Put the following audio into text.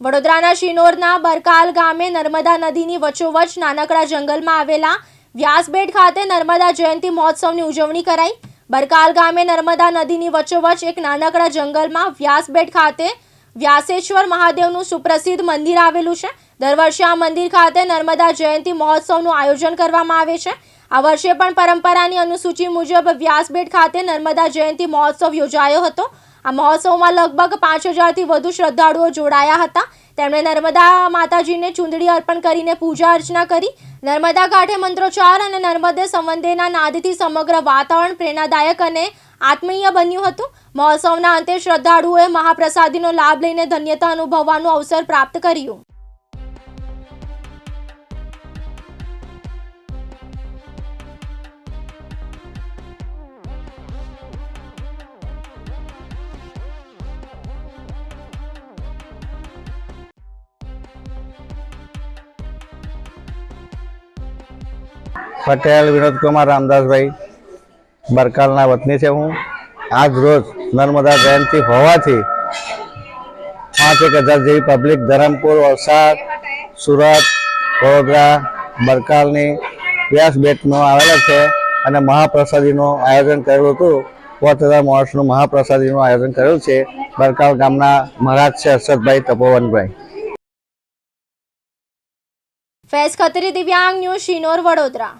વડોદરાના શિનોરના બરકાલ ગામે નર્મદા નદીની વચ્ચોવચ નાનકડા જંગલમાં આવેલા વ્યાસબેટ ખાતે નર્મદા જયંતિ મહોત્સવની ઉજવણી કરાઈ. બરકાલ ગામે નર્મદા નદીની વચ્ચોવચ એક નાનકડા જંગલમાં વ્યાસબેટ ખાતે વ્યાસેશ્વર મહાદેવનું સુપ્રસિદ્ધ મંદિર આવેલું છે. દર વર્ષે આ મંદિર ખાતે નર્મદા જયંતિ મહોત્સવનું આયોજન કરવામાં આવે છે. આ વર્ષે પણ પરંપરાની અનુસૂચિ મુજબ વ્યાસબેટ ખાતે નર્મદા જયંતિ મહોત્સવ યોજાયો હતો. આ મહોત્સવમાં લગભગ પાંચ હજારથી વધુ શ્રદ્ધાળુઓ જોડાયા હતા. તેમણે નર્મદા માતાજીને ચૂંદડી અર્પણ કરીને પૂજા અર્ચના કરી. નર્મદા કાંઠે મંત્રોચ્ચાર અને નર્મદે સંવંદેના નાદથી સમગ્ર વાતાવરણ પ્રેરણાદાયક અને આત્મીય બન્યું હતું. મહોત્સવના અંતે શ્રદ્ધાળુઓએ મહાપ્રસાદીનો લાભ લઈને ધન્યતા અનુભવવાનું અવસર પ્રાપ્ત કર્યું. પટેલ વિનોદકુમાર રામદાસભાઈ બરકાલના વતની છે હું. આજ રોજ નર્મદા જયંતિ હોવાથી પાંચ એક હજાર જેવી પબ્લિક ધરમપુર, વલસાડ, સુરત, વડોદરા, બરકાલની વ્યાસ બેટનો આવેલા છે અને મહાપ્રસાદીનું આયોજન કરેલું હતું. પાંચ હજાર માણસનું મહાપ્રસાદીનું આયોજન કરેલું છે. બરકાલ ગામના મહારાજ છે હર્ષદભાઈ તપોવનભાઈ. ફેસ ખત્રી દિવ્યાંગ ન્યૂઝ શિનોર વડોદરા.